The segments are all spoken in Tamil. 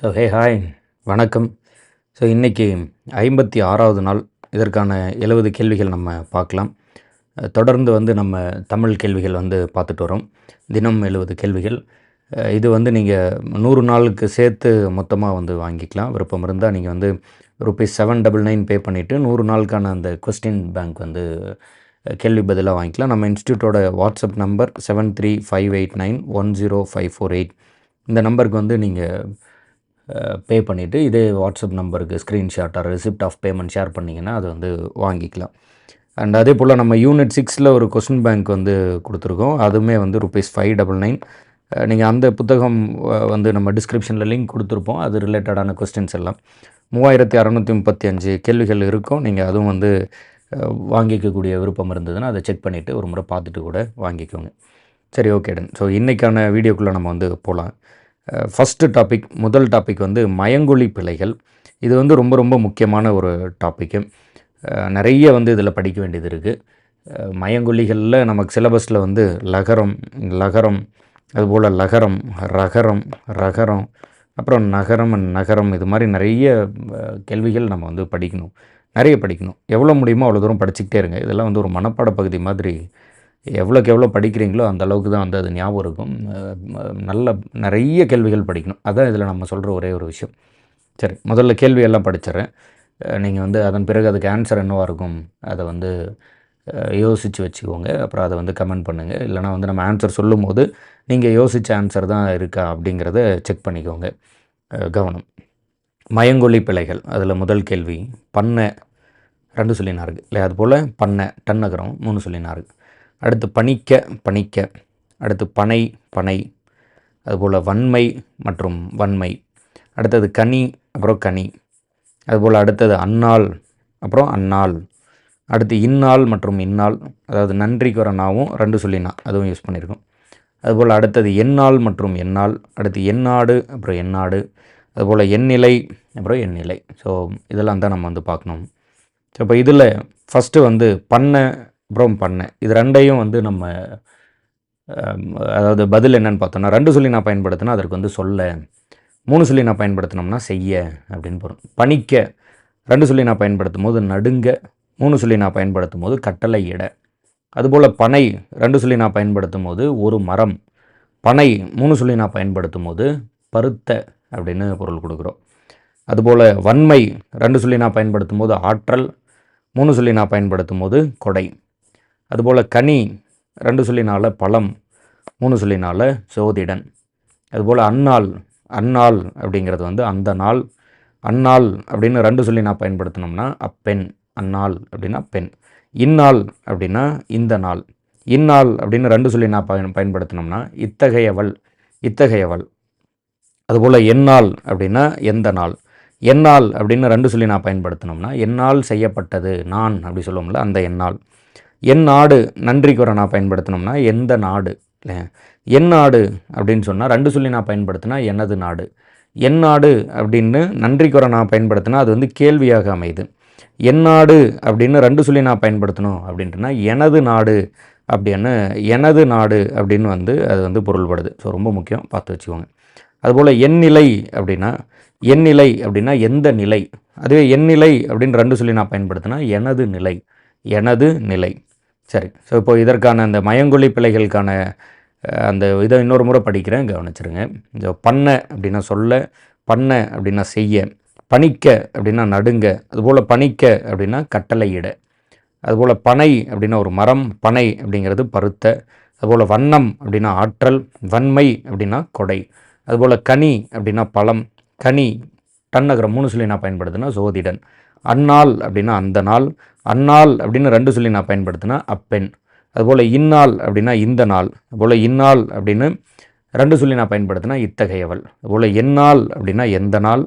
ஸோ ஹே ஹாய் வணக்கம். ஸோ இன்றைக்கி ஐம்பத்தி ஆறாவது நாள். இதற்கான எழுபது கேள்விகள் நம்ம பார்க்கலாம். தொடர்ந்து வந்து நம்ம தமிழ் கேள்விகள் வந்து பார்த்துட்டு வரோம். தினம் எழுபது கேள்விகள். இது வந்து நீங்கள் நூறு நாளுக்கு சேர்த்து மொத்தமாக வந்து வாங்கிக்கலாம். விருப்பம் இருந்தால் நீங்கள் வந்து rupees seven double nine pay பண்ணிவிட்டு நூறு நாளுக்கான அந்த கொஸ்டின் பேங்க் வந்து கேள்வி பதிலாக வாங்கிக்கலாம். நம்ம இன்ஸ்டியூட்டோட WhatsApp number seven three five eight nine one zero five four eight இந்த நம்பருக்கு வந்து நீங்கள் பே பண்ணிவிட்டு இதே வாட்ஸ்அப் நம்பருக்கு ஸ்க்ரீன்ஷாட்டாக ரிசிப்ட் ஆஃப் பேமெண்ட் ஷேர் பண்ணிங்கன்னா அது வந்து வாங்கிக்கலாம். அண்ட் அதே போல் நம்ம யூனிட் சிக்ஸில் ஒரு கொஸ்டின் பேங்க் வந்து கொடுத்துருக்கோம். அதுவுமே வந்து ருபீஸ் ஃபைவ் டபுள் நைன் நீங்கள் அந்த புத்தகம் வந்து நம்ம டிஸ்கிரிப்ஷனில் லிங்க் கொடுத்துருப்போம். அது ரிலேட்டடான கொஸ்டின்ஸ் எல்லாம். மூவாயிரத்தி அறநூற்றி முப்பத்தி அஞ்சு கேள்விகள் இருக்கும். நீங்கள் அதுவும் வந்து வாங்கிக்கக்கூடிய விருப்பம் இருந்ததுன்னா அதை செக் பண்ணிவிட்டு ஒரு முறை பார்த்துட்டு கூட வாங்கிக்கோங்க. சரி ஓகே டன் ஸோ இன்றைக்கான வீடியோக்குள்ளே நம்ம வந்து போகலாம் ஃபஸ்ட்டு டாபிக் முதல் டாபிக் வந்து மயங்கொழி பிழைகள். இது வந்து ரொம்ப ரொம்ப முக்கியமான ஒரு டாப்பிக்கு நிறைய வந்து இதில் படிக்க வேண்டியது இருக்குது மயங்கொல்லிகளில் நமக்கு சிலபஸில் வந்து லகரம் லகரம் அதுபோல் லகரம் ரகரம் ரகரம் அப்புறம் நகரம் நகரம் இது மாதிரி நிறைய கேள்விகள் நம்ம வந்து படிக்கணும். நிறைய படிக்கணும். எவ்வளோ முடியுமோ அவ்வளோ தூரம் படிச்சுக்கிட்டே இருங்க. இதெல்லாம் வந்து ஒரு மனப்பாட பகுதி மாதிரி எவ்வளோக்கு எவ்வளோ படிக்கிறீங்களோ அந்த அளவுக்கு தான் வந்து அது ஞாபகம் இருக்கும். நல்ல நிறைய கேள்விகள் படிக்கணும். அதான் இதில் நம்ம சொல்கிற ஒரே ஒரு விஷயம். சரி முதல்ல கேள்வியெல்லாம் படிச்சிடுறேன். நீங்கள் வந்து அதன் பிறகு அதுக்கு ஆன்சர் என்னவாக இருக்கும்? அதை வந்து யோசித்து வச்சுக்கோங்க. அப்புறம் அதை வந்து கமெண்ட் பண்ணுங்கள் இல்லைனா வந்து நம்ம ஆன்சர் சொல்லும்போது நீங்கள் யோசித்த ஆன்சர் தான் இருக்கா அப்படிங்கிறத செக் பண்ணிக்கோங்க. கவனம். மயங்கொல்லி பிழைகள். அதில் முதல் கேள்வி பண்ணை. ரெண்டு சொல்லினாருக்கு இல்லை அதுபோல் பண்ணை டன்னகரம் மூணு சொல்லினாருக்கு அடுத்து பணிக்க பணிக்க. அடுத்து பனை பனை. அதுபோல் வன்மை மற்றும் வன்மை. அடுத்தது கனி அப்புறம் கனி. அதுபோல் அடுத்தது அன்னாள் அப்புறம் அன்னாள். அடுத்து இந்நாள் மற்றும் இந்நாள். அதாவது நன்றிக்கு வர நாவும் ரெண்டு சொல்லினா அதுவும் யூஸ் பண்ணியிருக்கோம் அதுபோல் அடுத்தது எந்நாள் மற்றும் எந்நாள். அடுத்து எந்நாடு அப்புறம் எந்நாடு. அதுபோல் எண்ணிலை அப்புறம் எண்ணிலை ஸோ இதெல்லாம் தான் நம்ம வந்து பார்க்கணும். ஸோ இப்போ இதில் ஃபஸ்ட்டு வந்து பண்ணை அப்புறம் பண்ணை இது ரெண்டையும் வந்து நம்ம அதாவது பதில் என்னன்னு பார்த்தோம்னா ரெண்டு சொல்லி நான் பயன்படுத்தினா அதற்கு வந்து சொல்ல மூணு சொல்லி நான் பயன்படுத்தினோம்னா செய்ய அப்படின்னு போகிறோம் பணிக்க ரெண்டு சொல்லி நான் பயன்படுத்தும் போது நடுங்க மூணு சொல்லி நான் பயன்படுத்தும் போது கட்டளை இட. அதுபோல் பனை ரெண்டு சொல்லி நான் பயன்படுத்தும் போது ஒரு மரம். பனை மூணு சொல்லி நான் பயன்படுத்தும் போது பருத்த அப்படின்னு பொருள் கொடுக்குறோம். அதுபோல் வன்மை ரெண்டு சொல்லி நான் பயன்படுத்தும் போது ஆற்றல் மூணு சொல்லி நான் பயன்படுத்தும் போது கொடை. அதுபோல் கனி ரெண்டு சொல்லினால பழம் மூணு சொல்லினால சோதிடன். அதுபோல் அன்னாள் அன்னாள் அப்படிங்கிறது வந்து அந்த நாள் அன்னாள் அப்படின்னு ரெண்டு சொல்லி நான் பயன்படுத்தினோம்னா அப்பெண் அன்னாள் அப்படின்னா பெண். இந்நாள் அப்படின்னா இந்த நாள். இந்நாள் அப்படின்னு ரெண்டு சொல்லி நான் பயன் பயன்படுத்தினோம்னா இத்தகையவள் இத்தகையவள். அதுபோல் எந்நாள் அப்படின்னா எந்த நாள். எந்நாள் அப்படின்னு ரெண்டு சொல்லி நான் பயன்படுத்தினோம்னா என்னால் செய்யப்பட்டது நான் அப்படி சொல்லுவோம்ல அந்த எந்நாள். என் நாடு நன்றிக்குறை நான் பயன்படுத்தினோம்னா எந்த நாடு? இல்லை என் நாடு அப்படின்னு சொன்னால் ரெண்டு சொல்லி நான் பயன்படுத்தினா எனது நாடு. என் நாடு அப்படின்னு நன்றிக்குறை நான் பயன்படுத்தினா அது வந்து கேள்வியாக அமையுது. என் நாடு அப்படின்னு ரெண்டு சொல்லி நான் பயன்படுத்தணும் அப்படின்ட்டுனா எனது நாடு அப்படின்னு எனது நாடு அப்படின்னு வந்து அது வந்து பொருள்படுது. ஸோ ரொம்ப முக்கியம். பார்த்து வச்சுக்கோங்க. அதுபோல் என் நிலை அப்படின்னா என் நிலை அப்படின்னா எந்த நிலை? அதுவே என் நிலை அப்படின்னு ரெண்டு சொல்லி நான் பயன்படுத்தினா எனது நிலை. எனது நிலை. சரி. ஸோ இப்போ இதற்கான அந்த மயங்கொலி பிழைகளுக்கான அந்த இதை இன்னொரு முறை படிக்கிறேன் கவனிச்சிருங்க. இந்த பண்ண அப்படின்னா சொல்ல பண்ண அப்படின்னா செய்ய பணிக்க அப்படின்னா நடுங்க அதுபோல் பணிக்க அப்படின்னா கட்டளையிட அதுபோல் பனை அப்படின்னா ஒரு மரம் பனை அப்படிங்கிறது பருத்த அதுபோல் வண்ணம் அப்படின்னா ஆற்றல் வன்மை அப்படின்னா கொடை அதுபோல் கனி அப்படின்னா பழம் கனி டன்னகரம் மூணு சொல்லி நான் பயன்படுத்தினா சோதிடன். அந்நாள் அப்படின்னா அந்த நாள் அந்நாள் அப்படின்னு ரெண்டு சொல்லி நான் பயன்படுத்தினா அப்பெண். அதுபோல் இந்நாள் அப்படின்னா இந்த நாள் அதுபோல் இந்நாள் அப்படின்னு ரெண்டு சொல்லி நான் பயன்படுத்தினா இத்தகையவள். அதுபோல் எந்நாள் அப்படின்னா எந்த நாள்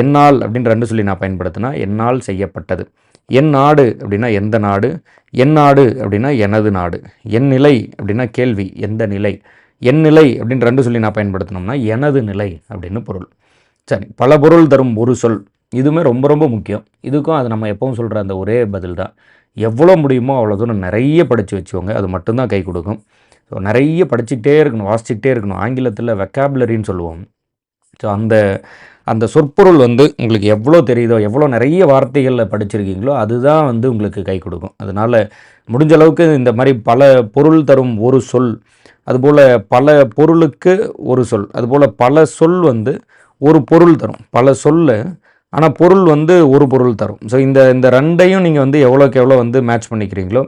எந்நாள் அப்படின்னு ரெண்டு சொல்லி நான் பயன்படுத்தினா என்னால் செய்யப்பட்டது. என் நாடு அப்படின்னா எந்த நாடு என் நாடு அப்படின்னா எனது நாடு. என் நிலை அப்படின்னா கேள்வி எந்த நிலை? என் நிலை அப்படின்னு ரெண்டு சொல்லி நான் பயன்படுத்தினோம்னா எனது நிலை அப்படின்னு பொருள். சரி பல பொருள் தரும் ஒரு சொல். இதுவுமே ரொம்ப ரொம்ப முக்கியம். இதுக்கும் அது நம்ம எப்பவும் சொல்கிற அந்த ஒரே பதில் தான். எவ்வளோ முடியுமோ அவ்வளோ தூரம் நிறைய படித்து வச்சுக்கோங்க. அது மட்டும்தான் கை கொடுக்கும். ஸோ நிறைய படிச்சுக்கிட்டே இருக்கணும் வாசிச்சுக்கிட்டே இருக்கணும். ஆங்கிலத்தில் வெக்காபுலரின்னு சொல்லுவோம். ஸோ அந்த அந்த சொற்பொருள் வந்து உங்களுக்கு எவ்வளோ தெரியுதோ எவ்வளோ நிறைய வார்த்தைகளில் படிச்சிருக்கீங்களோ அதுதான் வந்து உங்களுக்கு கை கொடுக்கும். அதனால் முடிஞ்ச அளவுக்கு இந்த மாதிரி பல பொருள் தரும் ஒரு சொல் அதுபோல் பல பொருளுக்கு ஒரு சொல் அதுபோல் பல சொல் வந்து ஒரு பொருள் தரும். பல சொல்ல ஆனால் பொருள் வந்து ஒரு பொருள் தரும். ஸோ இந்த இந்த ரெண்டையும் நீங்கள் வந்து எவ்வளோக்கு எவ்வளோ வந்து மேட்ச் பண்ணிக்கிறீங்களோ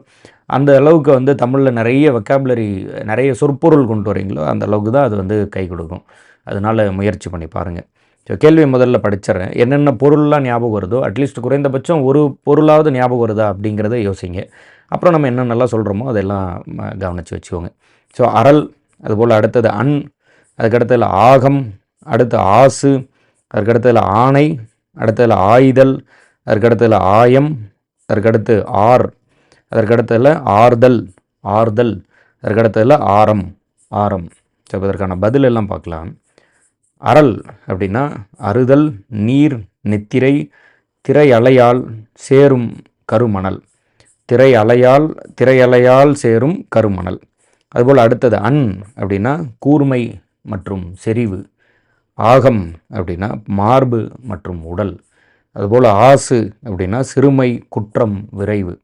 அந்த அளவுக்கு வந்து தமிழில் நிறைய வெக்காபுலரி நிறைய சொற்பொருள் கொண்டு வரீங்களோ அந்த அளவுக்கு தான் அது வந்து கை கொடுக்கும். அதனால் முயற்சி பண்ணி பாருங்கள் ஸோ கேள்வி முதல்ல படிச்சிடறேன். என்னென்ன பொருள்லாம் ஞாபகம் வருதோ அட்லீஸ்ட் குறைந்தபட்சம் ஒரு பொருளாவது ஞாபகம் வருதா அப்படிங்கிறத யோசிங்க. அப்புறம் நம்ம என்னென்னலாம் சொல்கிறோமோ அதெல்லாம் கவனித்து வச்சுக்கோங்க. ஸோ அறல் அதுபோல் அடுத்தது அன் அதுக்கடுத்ததில் ஆகம் அடுத்து ஆசு அதுக்கடுத்ததில் ஆணை அடுத்ததில் ஆயுதல் அதற்கடுத்ததில் ஆயம் அதற்கடுத்து ஆர் அதற்கடுத்ததில் ஆறுதல் ஆறுதல் அதற்கடுத்ததில் ஆரம் ஆரம். ஸோ இதற்கான பதில் எல்லாம் பார்க்கலாம். அறல் அப்படின்னா அறுதல் நீர் நெத்திரை திரை அலையால் சேரும் கருமணல். திரை அலையால் திரை அலையால் சேரும் கருமணல். அதுபோல் அடுத்தது அன் அப்படின்னா கூர்மை மற்றும் செறிவு. ஆகம் அப்படின்னா மார்பு மற்றும் உடல். அதுபோல் ஆசு அப்படின்னா சிறுமை குற்றம் விரைவு.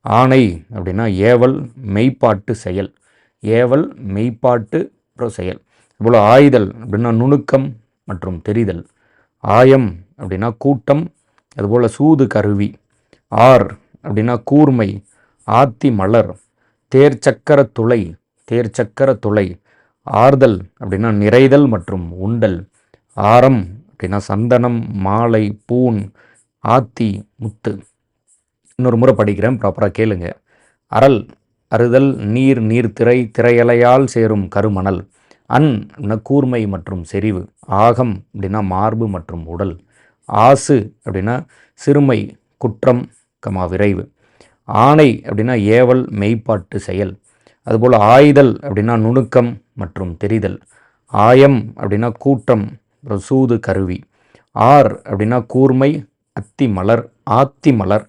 ஆணை அப்படின்னா ஏவல் மெய்ப்பாட்டு செயல். ஏவல் மெய்ப்பாட்டு அப்புறம் செயல். அதுபோல் ஆய்தல் அப்படின்னா நுணுக்கம் மற்றும் தெரிதல். ஆயம் அப்படின்னா கூட்டம் அதுபோல் சூது கருவி. ஆர் அப்படின்னா கூர்மை ஆத்தி மலர். தேர்ச்சக்கர துளை தேர்ச்சக்கர துளை. ஆர்தல் அப்படின்னா நிறைதல் மற்றும் உண்டல். ஆரம் அப்படின்னா சந்தனம் மாலை பூன் ஆத்தி முத்து. இன்னொரு முறை படிக்கிறேன் ப்ராப்பராக கேளுங்க. அறல் அறுதல் நீர் நீர்த்திரை திரையலையால் சேரும் கருமணல். அன் அப்படின்னா கூர்மை மற்றும் செறிவு. ஆகம் அப்படின்னா மார்பு மற்றும் உடல். ஆசு அப்படின்னா சிறுமை குற்றம் கமா விரைவு. ஆணை அப்படின்னா ஏவல் மெய்ப்பாட்டு செயல். அதுபோல் ஆயுதல் அப்படின்னா நுணுக்கம் மற்றும் தெரிதல். ஆயம் அப்படின்னா கூட்டம் அப்புறம் சூது கருவி. ஆர் அப்படின்னா கூர்மை அத்தி மலர் ஆத்தி மலர்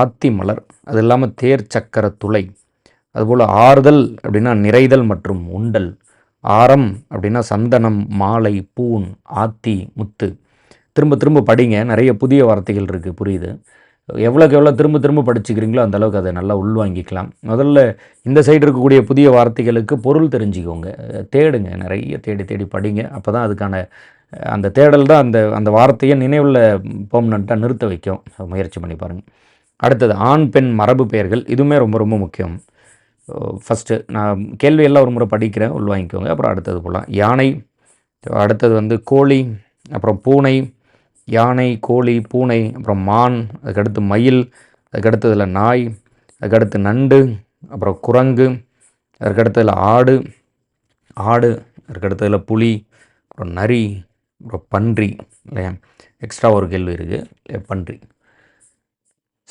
ஆத்தி மலர். அது இல்லாமல் தேர் சக்கர துளை. அதுபோல் ஆறுதல் அப்படின்னா நிறைதல் மற்றும் உண்டல். ஆரம் அப்படின்னா சந்தனம் மாலை பூன் ஆத்தி முத்து. திரும்ப திரும்ப படிங்க. நிறைய புதிய வார்த்தைகள் இருக்குது புரியுது? எவ்வளோக்கு எவ்வளோ திரும்ப திரும்ப படிச்சுக்கிறீங்களோ அந்தளவுக்கு அதை நல்லா உள்வாங்கிக்கலாம். முதல்ல இந்த சைடு இருக்கக்கூடிய புதிய வார்த்தைகளுக்கு பொருள் தெரிஞ்சுக்கோங்க. தேடுங்க. நிறைய தேடி தேடி படிங்க. அப்போ தான் அதுக்கான அந்த தேடல் தான் அந்த அந்த வார்த்தையை நினைவில் பெர்மனண்ட்டாக நிறுத்த வைக்கும். முயற்சி பண்ணி பாருங்கள் அடுத்தது ஆண் பெண் மரபு பெயர்கள். இதுவுமே ரொம்ப ரொம்ப முக்கியம். ஃபஸ்ட்டு நான் கேள்வியெல்லாம் ஒரு முறை படிக்கிறேன் உள்வாங்கிக்கோங்க. அப்புறம் அடுத்தது போகலாம் யானை அடுத்தது வந்து கோழி அப்புறம் பூனை யானை கோழி பூனை அப்புறம் மான் அதுக்கடுத்து மயில் அதுக்கடுத்ததில் நாய் அதுக்கடுத்து நண்டு அப்புறம் குரங்கு அதுக்கடுத்ததில் ஆடு ஆடு அதுக்கடுத்ததில் புலி அப்புறம் நரி அப்புறம் பன்றி இல்லையா? எக்ஸ்ட்ரா ஒரு கேள்வி இருக்குது பன்றி.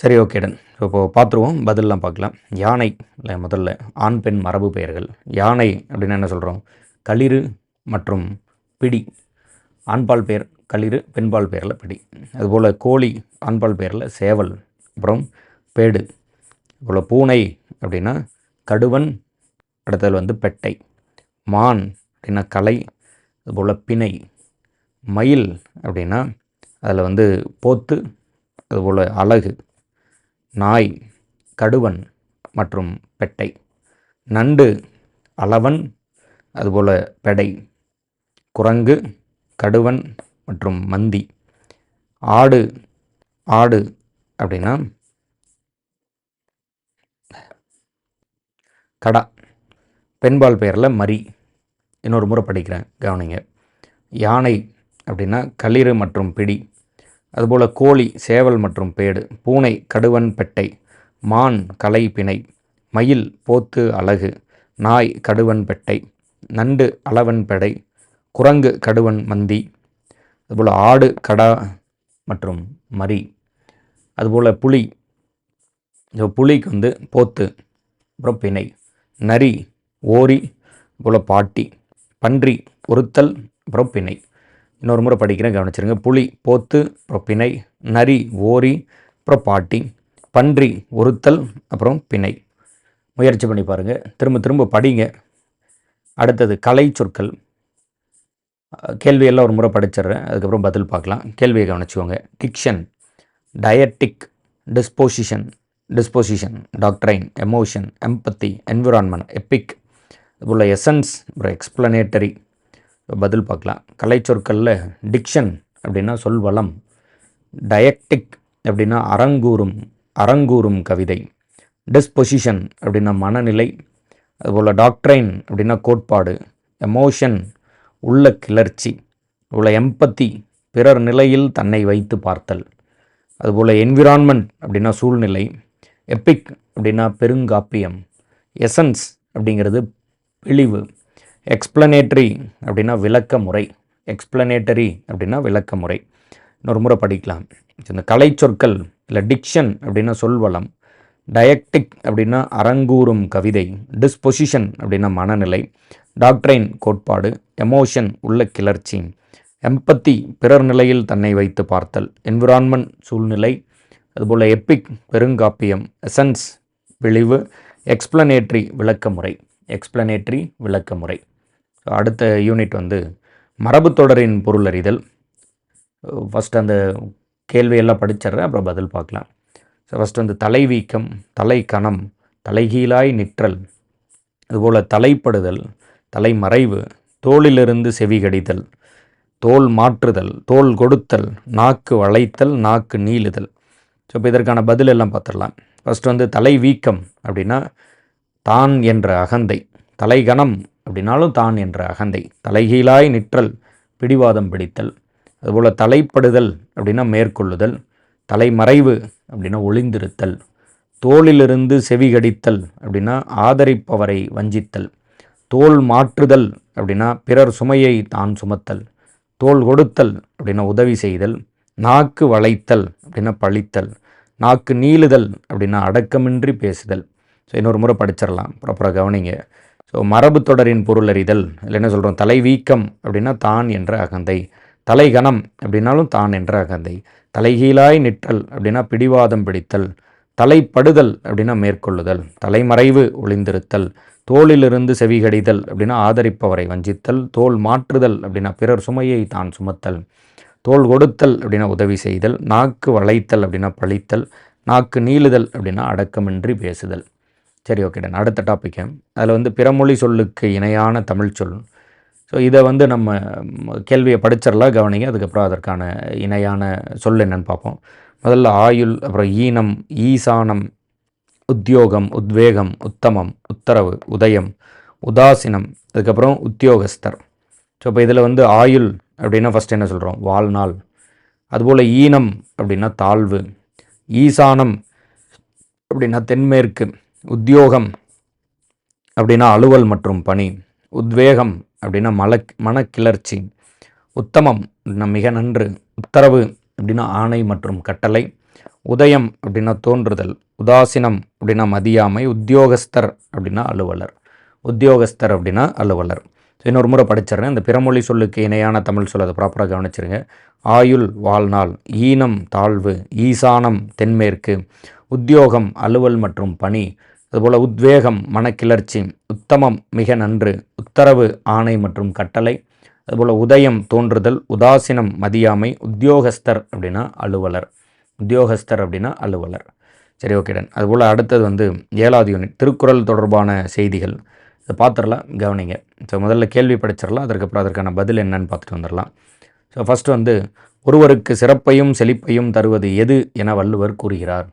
சரி ஓகே டன் இப்போது பார்த்துருவோம் பதிலெலாம் பார்க்கலாம். யானை இல்லை முதல்ல. ஆண் பெண் மரபு பெயர்கள். யானை அப்படின்னு என்ன சொல்கிறோம் களிறு மற்றும் பிடி. ஆண்பால் பெயர் களிறு பெண்பால் பெயரில் பிடி. அதுபோல் கோழி ஆண்பால் பெயரில் சேவல். அப்புறம் பேடு. அதுபோல் பூனை அப்படின்னா கடுவன் அடுத்தது வந்து பெட்டை. மான் அப்படின்னா கலை. அதுபோல் பிணை. மயில் அப்படின்னா அதில் வந்து போத்து அதுபோல் அழகு நாய் கடுவன் மற்றும் பெட்டை. நண்டு அளவன் அதுபோல் பெடை குரங்கு கடுவன் மற்றும் மந்தி. ஆடு ஆடு அப்படின்னா கடா. பெண்பால் பெயரில் மரி. இன்னொரு முறை படிக்கிறேன் கவனிங்க. யானை அப்படின்னா களிறு மற்றும் பிடி. அதுபோல் கோழி சேவல் மற்றும் பேடு பூனை கடுவன் பெட்டை மான் கலை பிணை மயில் போத்து அழகு நாய் கடுவன் பெட்டை நண்டு அளவன் பெடை குரங்கு கடுவன் மந்தி அதுபோல் ஆடு கடா மற்றும் மரி. அதுபோல் புலி. இந்த புலிக்கு வந்து போத்து அப்புறம் பிணை நரி ஓரி போல் பாட்டி பன்றி பொருத்தல் அப்புறம் பிணை. இன்னொரு முறை படிக்கிறேன் கவனிச்சிருங்க. புலி போத்து அப்புறம் பிணை நரி ஓரி அப்புறம் பாட்டி பன்றி ஒருத்தல் அப்புறம் பிணை. முயற்சி பண்ணி பாருங்கள் திரும்ப திரும்ப படிங்க. அடுத்தது கலை சொற்கள். கேள்வியெல்லாம் ஒரு முறை படிச்சிடுறேன். அதுக்கப்புறம் பதில் பார்க்கலாம். கேள்வியை கவனிச்சுக்கோங்க. Diction dietetic disposition disposition doctrine emotion empathy environment epic உள்ள எசன்ஸ் அப்புறம் எக்ஸ்பிளனேட்டரி பதில் பார்க்கலாம். கலைச்சொற்களில் டிக்ஷன் அப்படின்னா சொல்வளம் டயக்டிக் அப்படின்னா அரங்கூறும் அரங்கூறும் கவிதை டிஸ்பொசிஷன் அப்படின்னா மனநிலை அதுபோல் டாக்ட்ரைன் அப்படின்னா கோட்பாடு எமோஷன் உள்ள கிளர்ச்சி அதுபோல் எம்பத்தி பிறர் நிலையில் தன்னை வைத்து பார்த்தல் அதுபோல் என்விரான்மெண்ட் அப்படின்னா சூழ்நிலை எப்பிக் அப்படின்னா பெருங்காப்பியம் எசன்ஸ் அப்படிங்கிறது பிழிவு எக்ஸ்பிளனேட்டரி அப்படின்னா விளக்க முறை எக்ஸ்பிளனேட்டரி அப்படின்னா விளக்க முறை இன்னொரு முறை படிக்கலாம். இந்த கலை சொற்கள் இல்லை டிக்ஷன் அப்படின்னா சொல்வளம். டயக்டிக் அப்படின்னா அரங்கூறும் கவிதை. டிஸ்பொசிஷன் அப்படின்னா மனநிலை. டாக்ட்ரைன் கோட்பாடு. எமோஷன் உள்ள கிளர்ச்சி. எம்பத்தி பிறர் நிலையில் தன்னை வைத்து பார்த்தல். என்விரான்மெண்ட் சூழ்நிலை. அதுபோல் எப்பிக் பெருங்காப்பியம். எசன்ஸ் விழிவு. எக்ஸ்பிளனேட்ரி விளக்கமுறை. எக்ஸ்பிளனேட்ரி விளக்கமுறை. அடுத்த யூனிட் வந்து மரபு தொடரின் பொருள் அறிதல். ஃபஸ்ட் அந்த கேள்வியெல்லாம் படிச்சிட்றேன் அப்புறம் பதில் பார்க்கலாம். ஸோ ஃபஸ்ட் வந்து தலைவீக்கம் தலைக்கணம் தலைகீழாய் நிற்றல். அதுபோல் தலைப்படுதல் தலைமறைவு தோளிலிருந்து செவிகடிதல் தோல் மாற்றுதல் தோல் கொடுத்தல் நாக்கு வளைத்தல் நாக்கு நீளுதல். ஸோ இப்போ இதற்கான பதில் எல்லாம் பார்த்துடலாம். ஃபஸ்ட் வந்து தலை வீக்கம் அப்படின்னா தான் என்ற அகந்தை தலைகணம் அப்படின்னாலும் தான் என்ற அகந்தை. தலைகீழாய் நிற்றல் பிடிவாதம் பிடித்தல். அதுபோல் தலைப்படுதல் அப்படின்னா மேற்கொள்ளுதல். தலைமறைவு அப்படின்னா ஒளிந்திருத்தல். தோளிலிருந்து செவிகடித்தல் அப்படின்னா ஆதரிப்பவரை வஞ்சித்தல். தோல் மாற்றுதல் அப்படின்னா பிறர் சுமையை தான் சுமத்தல். தோல் கொடுத்தல் அப்படின்னா உதவி செய்தல். நாக்கு வளைத்தல் அப்படின்னா பழித்தல். நாக்கு நீளுதல் அப்படின்னா அடக்கமின்றி பேசுதல். ஸோ இன்னொரு முறை படிச்சிடலாம். ப்ராப்பராக கவனிங்க. ஸோ மரபு தொடரின் பொருள் அறிதல் இல்லை என்ன சொல்கிறோம் தலைவீக்கம் அப்படின்னா தான் என்ற அகந்தை. தலைகணம் அப்படின்னாலும் தான் என்ற அகந்தை. தலைகீழாய் நிற்றல் அப்படின்னா பிடிவாதம் பிடித்தல். தலைப்படுதல் அப்படின்னா மேற்கொள்ளுதல். தலைமறைவு ஒளிந்திருத்தல். தோளிலிருந்து செவிகடிதல் அப்படின்னா ஆதரிப்பவரை வஞ்சித்தல். தோல் மாற்றுதல் அப்படின்னா பிறர் சுமையை தான் சுமத்தல். தோல் கொடுத்தல் அப்படின்னா உதவி செய்தல். நாக்கு வளைத்தல் அப்படின்னா பழித்தல். நாக்கு நீளுதல் அப்படின்னா அடக்கமின்றி பேசுதல். சரி ஓகே டன் அடுத்த டாப்பிக்கு அதில் வந்து பிறமொழி சொல்லுக்கு இணையான தமிழ் சொல். ஸோ இதை வந்து நம்ம கேள்வியை படிச்சிடலாம் கவனிங்க. அதுக்கப்புறம் அதற்கான இணையான சொல் என்னன்னு பார்ப்போம். முதல்ல ஆயுள் அப்புறம் ஈனம் ஈசானம் உத்தியோகம் உத்வேகம் உத்தமம் உத்தரவு உதயம் உதாசீனம் அதுக்கப்புறம் உத்தியோகஸ்தர். ஸோ இப்போ இதில் வந்து ஆயுள் அப்படின்னா ஃபஸ்ட் என்ன சொல்கிறோம் வாழ்நாள். அதுபோல் ஈனம் அப்படின்னா தாழ்வு. ஈசானம் அப்படின்னா தென்மேற்கு. உத்தியோகம் அப்படின்னா அலுவல் மற்றும் பணி. உத்வேகம் அப்படின்னா மல மனக்கிளர்ச்சி. உத்தமம் மிக நன்று. உத்தரவு அப்படின்னா ஆணை மற்றும் கட்டளை. உதயம் அப்படின்னா தோன்றுதல். உதாசீனம் அப்படின்னா மதியாமை. உத்தியோகஸ்தர் அப்படின்னா அலுவலர். உத்தியோகஸ்தர் அப்படின்னா அலுவலர். ஸோ இன்னொரு முறை படிச்சிடுறேன். இந்த பிறமொழி சொல்லுக்கு இணையான தமிழ் சொல் அதை ப்ராப்பராக கவனிச்சிருங்க. ஆயுள் வாழ்நாள் ஈனம் தாழ்வு ஈசானம் தென்மேற்கு. உத்தியோகம் அலுவல் மற்றும் பணி. அதுபோல் உத்வேகம் மனக்கிளர்ச்சி உத்தமம் மிக நன்று உத்தரவு ஆணை மற்றும் கட்டளை அதுபோல் உதயம் தோன்றுதல் உதாசீனம் மதியாமை உத்தியோகஸ்தர் அப்படின்னா அலுவலர். உத்தியோகஸ்தர் அப்படின்னா அலுவலர். சரி ஓகேடன் அதுபோல் அடுத்தது வந்து ஏழாவது யூனிட் திருக்குறள் தொடர்பான செய்திகள். இதை பார்த்துடலாம் கவனிங்க. ஸோ முதல்ல கேள்வி படிச்சிடலாம் அதற்கப்புறம் அதற்கான பதில் என்னன்னு பார்த்துட்டு வந்துடலாம். ஸோ ஃபஸ்ட்டு வந்து ஒருவருக்கு சிறப்பையும் செழிப்பையும் தருவது எது என வள்ளுவர் கூறுகிறார்.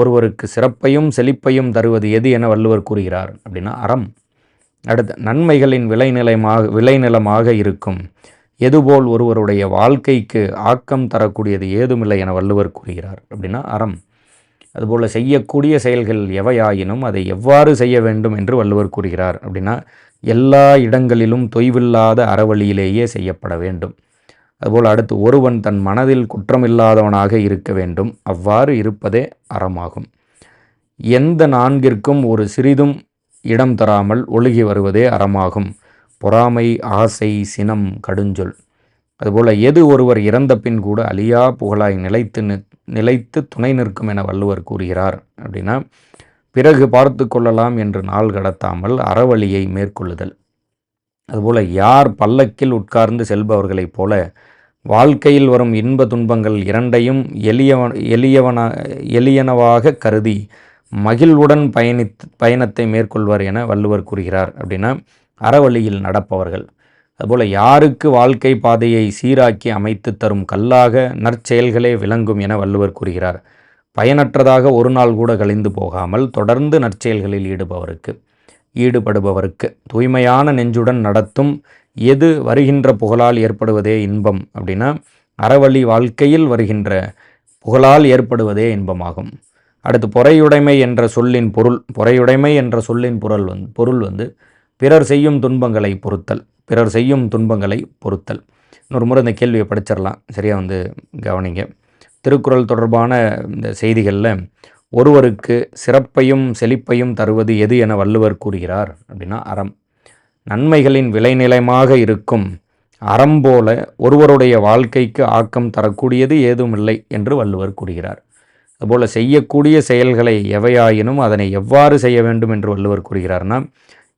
ஒருவருக்கு சிறப்பையும் செழிப்பையும் தருவது எது என வள்ளுவர் கூறுகிறார் அப்படின்னா அறம். அடுத்து நன்மைகளின் விளைநிலமாக விளைநிலமாக இருக்கும். எதுபோல் ஒருவருடைய வாழ்க்கைக்கு ஆக்கம் தரக்கூடியது ஏதுமில்லை என வள்ளுவர் கூறுகிறார் அப்படின்னா அறம். அதுபோல் செய்யக்கூடிய செயல்கள் எவையாயினும் அதை எவ்வாறு செய்ய வேண்டும் என்று வள்ளுவர் கூறுகிறார் அப்படின்னா எல்லா இடங்களிலும் தொய்வில்லாத அறவழியிலேயே செய்யப்பட வேண்டும். அதுபோல் அடுத்து ஒருவன் தன் மனதில் குற்றமில்லாதவனாக இருக்க வேண்டும். அவ்வாறு இருப்பதே அறமாகும். எந்த நான்கிற்கும் ஒரு சிறிதும் இடம் தராமல் ஒழுகி வருவதே அறமாகும். பொறாமை ஆசை சினம் கடுஞ்சொல். அதுபோல் எது ஒருவர் இறந்த பின் கூட அழியா புகழாய் நிலைத்து நிலைத்து துணை நிற்கும் என வள்ளுவர் கூறுகிறார். அப்படின்னா பிறகு பார்த்து கொள்ளலாம் என்று நாள் கடத்தாமல் அறவழியை மேற்கொள்ளுதல். அதுபோல் யார் பல்லக்கில் உட்கார்ந்து செல்பவர்களைப் போல வாழ்க்கையில் வரும் இன்ப துன்பங்கள் இரண்டையும் எளியவன் எளியவன எளியனவாக கருதி மகிழ்வுடன் பயணித் பயணத்தை மேற்கொள்வர் என வள்ளுவர் கூறுகிறார். அப்படின்னா அறவழியில் நடப்பவர்கள். அதுபோல் யாருக்கு வாழ்க்கை பாதையை சீராக்கி அமைத்து தரும் கல்லாக நற்செயல்களே விளங்கும் என வள்ளுவர் கூறுகிறார். பயனற்றதாக ஒரு நாள் கூட கழிந்து போகாமல் தொடர்ந்து நற்செயல்களில் ஈடுபவருக்கு ஈடுபடுபவருக்கு தூய்மையான நெஞ்சுடன் நடத்தும் எது வருகின்ற புகழால் ஏற்படுவதே இன்பம் அப்படின்னா அறவழி வாழ்க்கையில் வருகின்ற புகழால் ஏற்படுவதே இன்பமாகும். அடுத்து பொறையுடைமை என்ற சொல்லின் பொருள் பொறையுடைமை என்ற சொல்லின் பொருள் வந்து பொருள் வந்து பிறர் செய்யும் துன்பங்களை பொறுத்தல் பிறர் செய்யும் துன்பங்களை பொறுத்தல். இன்னொரு முறை இந்த கேள்வியை படிச்சிடலாம். சரியாக வந்து கவனிங்க. திருக்குறள் தொடர்பான இந்த செய்திகளில் ஒருவருக்கு சிறப்பையும் செழிப்பையும் தருவது எது என வள்ளுவர் கூறுகிறார் அப்படின்னா அறம். நன்மைகளின் விளைநிலமாக இருக்கும். அறம் போல ஒருவருடைய வாழ்க்கைக்கு ஆக்கம் தரக்கூடியது ஏதுமில்லை என்று வள்ளுவர் கூறுகிறார். அதுபோல் செய்யக்கூடிய செயல்களை எவையாயினும் அதனை எவ்வாறு செய்ய வேண்டும் என்று வள்ளுவர் கூறுகிறார்னா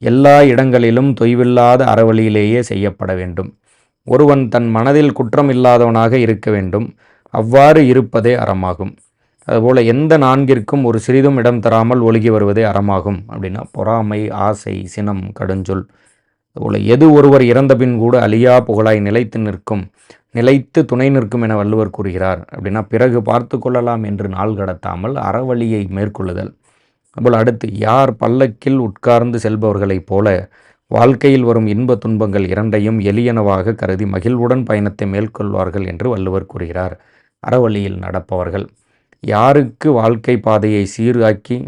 எல்லா இடங்களிலும் தொய்வில்லாத அறவழியிலேயே செய்யப்பட வேண்டும். ஒருவன் தன் மனதில் குற்றம் இல்லாதவனாக இருக்க வேண்டும். அவ்வாறு இருப்பதே அறமாகும். அதுபோல் எந்த நான்கிற்கும் ஒரு சிறிதும் இடம் தராமல் ஒழுகி வருவதே அறமாகும். அப்படின்னா பொறாமை ஆசை சினம் கடுஞ்சொல் அதுபோல் எது ஒருவர் இறந்தபின் கூட அழியா புகழாய் நிலைத்து நிற்கும் நிலைத்து துணை நிற்கும் என வள்ளுவர் கூறுகிறார். அப்படின்னா பிறகு பார்த்து கொள்ளலாம் என்று நாள் கடத்தாமல் அறவழியை மேற்கொள்ளுதல். அதுபோல் அடுத்து யார் பல்லக்கில் உட்கார்ந்து செல்பவர்களைப் போல வாழ்க்கையில் வரும் இன்ப துன்பங்கள் இரண்டையும் எளியனவாக கருதி மகிழ்வுடன் பயணத்தை மேற்கொள்வார்கள் என்று வள்ளுவர் கூறுகிறார். அறவழியில் நடப்பவர்கள். யாருக்கு வாழ்க்கை பாதையை சீராக்கி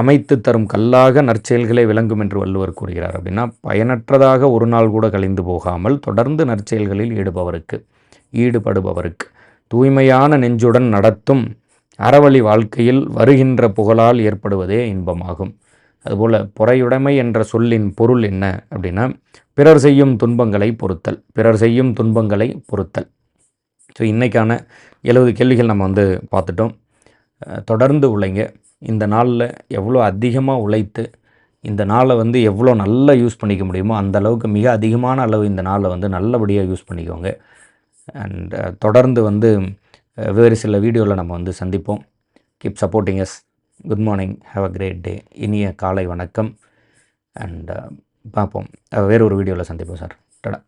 அமைத்து தரும் கல்லாக நற்செயல்களை விளங்கும் என்று வள்ளுவர் கூறுகிறார். அப்படின்னா பயனற்றதாக ஒரு நாள் கூட கழிந்து போகாமல் தொடர்ந்து நற்செயல்களில் ஈடுபவருக்கு ஈடுபடுபவருக்கு தூய்மையான நெஞ்சுடன் நடத்தும் அறவழி வாழ்க்கையில் வருகின்ற புகழால் ஏற்படுவதே இன்பமாகும். அதுபோல் பொறையுடைமை என்ற சொல்லின் பொருள் என்ன அப்படின்னா பிறர் செய்யும் துன்பங்களை பொறுத்தல் பிறர் செய்யும் துன்பங்களை பொறுத்தல். ஸோ இன்றைக்கான எழுபது கேள்விகள் நம்ம வந்து பார்த்துட்டோம். தொடர்ந்து உழைங்க. இந்த நாளில் எவ்வளோ அதிகமாக உழைத்து இந்த நாளை வந்து எவ்வளோ நல்லா யூஸ் பண்ணிக்க முடியுமோ அந்த அளவுக்கு மிக அதிகமான அளவு இந்த நாளை வந்து நல்லபடியாக யூஸ் பண்ணிக்கோங்க. அண்ட் தொடர்ந்து வந்து வேறு சில வீடியோவில் நம்ம வந்து சந்திப்போம். Keep supporting us good morning have a great day இனிய காலை வணக்கம். அண்ட் பார்ப்போம். வேறு ஒரு வீடியோவில் சந்திப்போம் சார். டடா.